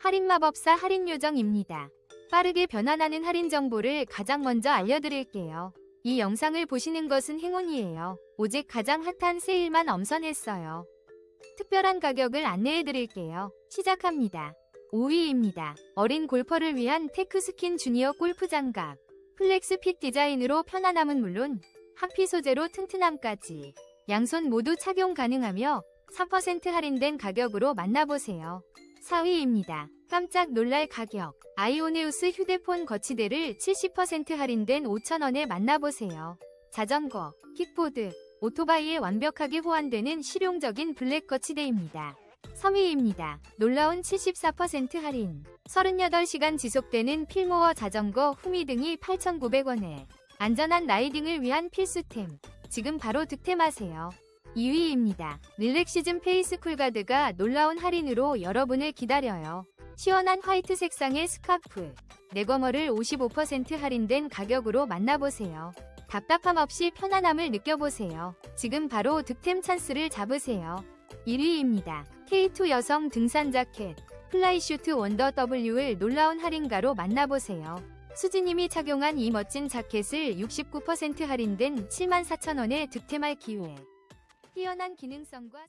할인 마법사 할인 요정입니다. 빠르게 변환하는 할인 정보를 가장 먼저 알려드릴게요. 이 영상을 보시는 것은 행운이에요. 오직 가장 핫한 세일만 엄선했어요. 특별한 가격을 안내해드릴게요. 시작합니다. 5위입니다. 어린 골퍼를 위한 테크스킨 주니어 골프 장갑. 플렉스 핏 디자인으로 편안함은 물론 하피 소재로 튼튼함까지 양손 모두 착용 가능하며 3% 할인된 가격으로 만나보세요. 4위입니다. 깜짝 놀랄 가격. 아이오네우스 휴대폰 거치대를 70% 할인된 5,000원에 만나보세요. 자전거, 킥보드, 오토바이에 완벽하게 호환되는 실용적인 블랙 거치대입니다. 3위입니다. 놀라운 74% 할인. 38시간 지속되는 필모어 자전거 후미 등이 8,900원에 안전한 라이딩을 위한 필수템. 지금 바로 득템하세요. 2위입니다. 릴렉시즘 페이스 쿨가드가 놀라운 할인으로 여러분을 기다려요. 시원한 화이트 색상의 스카프, 내거머를 55% 할인된 가격으로 만나보세요. 답답함 없이 편안함을 느껴보세요. 지금 바로 득템 찬스를 잡으세요. 1위입니다. K2 여성 등산 자켓, 플라이슈트 원더 W를 놀라운 할인가로 만나보세요. 수지님이 착용한 이 멋진 자켓을 69% 할인된 74,000원에 득템할 기회. 뛰어난 기능성과